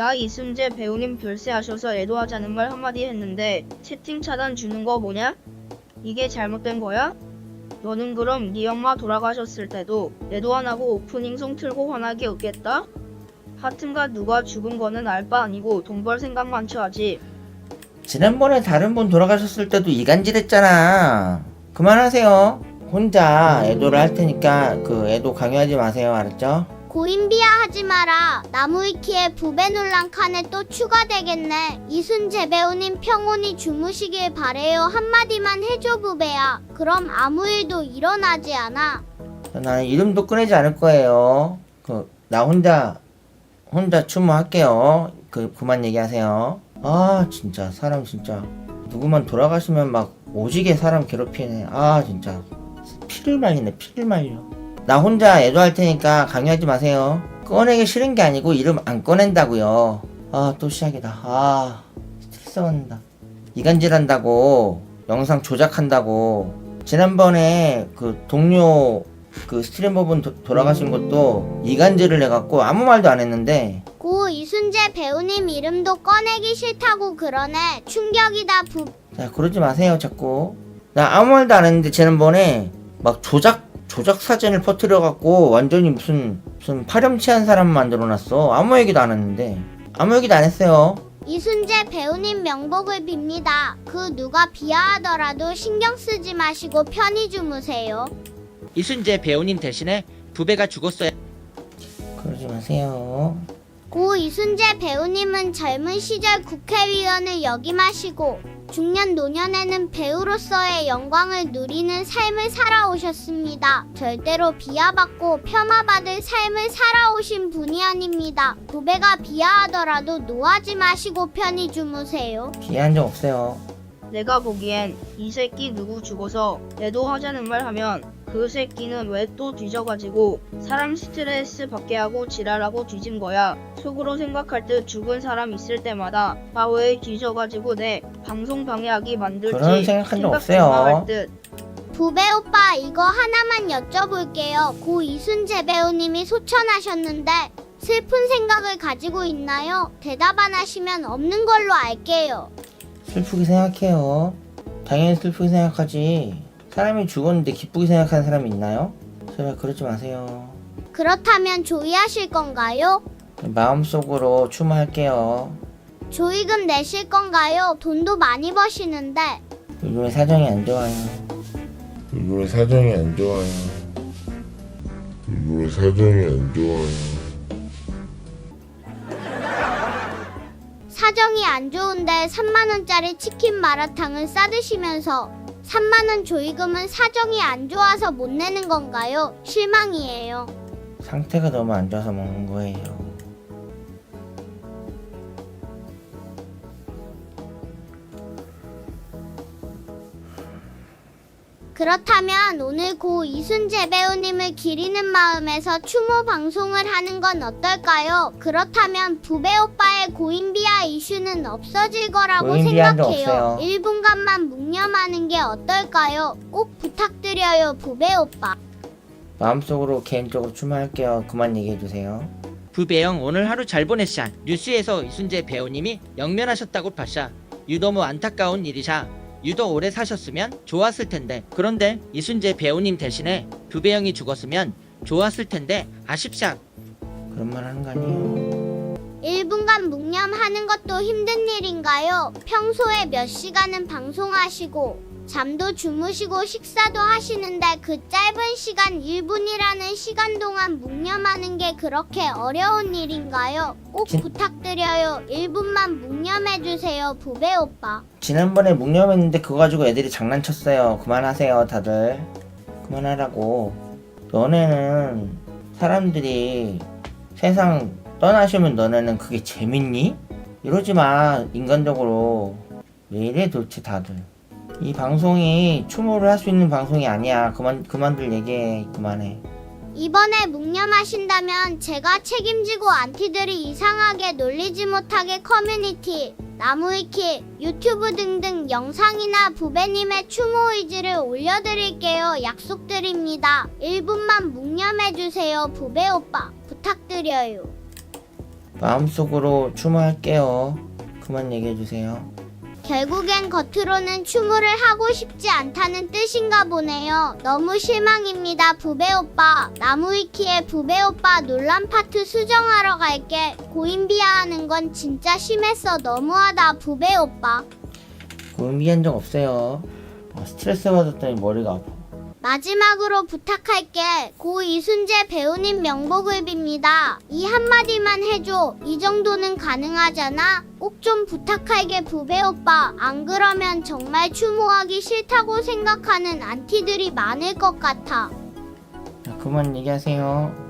야 이순재 배우님 별세하셔서 애도하자는 말 한마디 했는데 채팅 차단 주는 거 뭐냐? 이게 잘못된 거야? 너는 그럼 네 엄마 돌아가셨을 때도 애도 안 하고 오프닝송 틀고 환하게 웃겠다? 하튼가 누가 죽은 거는 알 바 아니고 돈 벌 생각만 쳐야지. 지난번에 다른 분 돌아가셨을 때도 이간질했잖아. 그만하세요. 혼자 애도를 할 테니까 그 애도 강요하지 마세요. 알았죠? 고인비야 하지 마라. 나무위키에 부배 논란 칸에 또 추가되겠네. 이순재 배우님 평온히 주무시길 바래요. 한마디만 해줘 부배야. 그럼 아무 일도 일어나지 않아. 나는 이름도 꺼내지 않을 거예요. 그 나 혼자 혼자 추모할게요. 그 그만 얘기하세요. 아 진짜 사람 진짜 누구만 돌아가시면 막 오지게 사람 괴롭히네. 아 진짜 피를 말리네 피를 말려. 나 혼자 애도할 테니까 강요하지 마세요. 꺼내기 싫은 게 아니고 이름 안 꺼낸다고요. 아 또 시작이다. 아 스트레스 받는다. 이간질한다고 영상 조작한다고 지난번에 그 동료 그 스트리머분 도- 돌아가신 것도 이간질을 해갖고 아무 말도 안 했는데 고 이순재 배우님 이름도 꺼내기 싫다고 그러네. 충격이다 부. 자 그러지 마세요 자꾸 나 아무 말도 안 했는데 지난번에 막 조작 조작 사진을 퍼뜨려 갖고 완전히 무슨 무슨 파렴치한 사람 만들어 놨어. 아무 얘기도 안 했는데. 아무 얘기도 안 했어요. 이순재 배우님 명복을 빕니다. 그 누가 비하하더라도 신경 쓰지 마시고 편히 주무세요. 이순재 배우님 대신에 부배가 죽었어야 그러지 마세요 고 이순재 배우님은 젊은 시절 국회의원을 역임하시고 중년 노년에는 배우로서의 영광을 누리는 삶을 살아오셨습니다. 절대로 비하받고 폄하받을 삶을 살아오신 분이 아닙니다. 부배가 비하하더라도 노하지 마시고 편히 주무세요. 비한 적 없어요 내가 보기엔 이 새끼 누구 죽어서 애도하자는 말 하면 그 새끼는 왜 또 뒤져가지고 사람 스트레스 받게 하고 지랄하고 뒤진 거야. 속으로 생각할 듯 죽은 사람 있을 때마다 아왜 뒤져가지고 내 방송 방해하기 만들지 그런 생각한 적 없어요. 듯. 부배 오빠 이거 하나만 여쭤볼게요. 고 이순재 배우님이 소천하셨는데 슬픈 생각을 가지고 있나요? 대답 안 하시면 없는 걸로 알게요. 슬프게 생각해요. 당연히 슬프게 생각하지. 사람이 죽었는데 기쁘게 생각하는 사람이 있나요? 제발 그러지 마세요. 그렇다면 조의하실 건가요? 마음속으로 추모할게요. 조의금 내실 건가요? 돈도 많이 버시는데 요즘에 사정이 안 좋아요. 요즘에 사정이 안 좋아요. 요즘에 사정이 안 좋아요. 사정이 안 좋은데 3만 원짜리 치킨 마라탕을 싸드시면서 3만 원 조의금은 사정이 안 좋아서 못 내는 건가요? 실망이에요. 상태가 너무 안 좋아서 먹는 거예요. 그렇다면 오늘 고 이순재 배우님을 기리는 마음에서 추모 방송을 하는 건 어떨까요? 그렇다면 부배 오빠의 고인비하 이슈는 없어질 거라고 생각해요. 없어요. 1분간만 묵념하는 게 어떨까요? 꼭 부탁드려요, 부배 오빠. 마음속으로 개인적으로 추모할게요. 그만 얘기해 주세요. 부배영 오늘 하루 잘 보냈샤 뉴스에서 이순재 배우님이 영면하셨다고 봤샤 유도무 안타까운 일이샤 유도 오래 사셨으면 좋았을 텐데 그런데 이순재 배우님 대신에 부배영이 죽었으면 좋았을 텐데 아쉽샤 그런 말 하는 거 아니에요. 1분간 묵념하는 것도 힘든 일인가요? 평소에 몇 시간은 방송하시고 잠도 주무시고 식사도 하시는데 그 짧은 시간 1분이라는 시간 동안 묵념하는 게 그렇게 어려운 일인가요? 꼭 진- 부탁드려요. 1분만 묵념해 주세요, 부배 오빠. 지난번에 묵념했는데 그거 가지고 애들이 장난쳤어요. 그만하세요, 다들. 그만하라고. 너네는 사람들이 세상 떠나시면 너네는 그게 재밌니? 이러지 마, 인간적으로. 왜 이래 도대체 다들. 이 방송이 추모를 할 수 있는 방송이 아니야. 그만, 그만들 얘기해. 그만해. 이번에 묵념하신다면 제가 책임지고 안티들이 이상하게 놀리지 못하게 커뮤니티, 나무위키, 유튜브 등등 영상이나 부배님의 추모 의지를 올려드릴게요. 약속드립니다. 1분만 묵념해주세요. 부배 오빠. 부탁드려요. 마음속으로 추모할게요. 그만 얘기해 주세요. 결국엔 겉으로는 추모를 하고 싶지 않다는 뜻인가 보네요. 너무 실망입니다, 부배 오빠. 나무위키에 부배 오빠 논란 파트 수정하러 갈게. 고인 비하하는 건 진짜 심했어. 너무하다, 부배 오빠. 고민한 적 없어요. 아, 스트레스 받았더니 머리가 아파. 마지막으로 부탁할게. 고 이순재 배우님 명복을 빕니다. 이 한마디만 해줘. 이 정도는 가능하잖아. 꼭 좀 부탁할게 부배 오빠. 안 그러면 정말 추모하기 싫다고 생각하는 안티들이 많을 것 같아. 자, 그만 얘기하세요.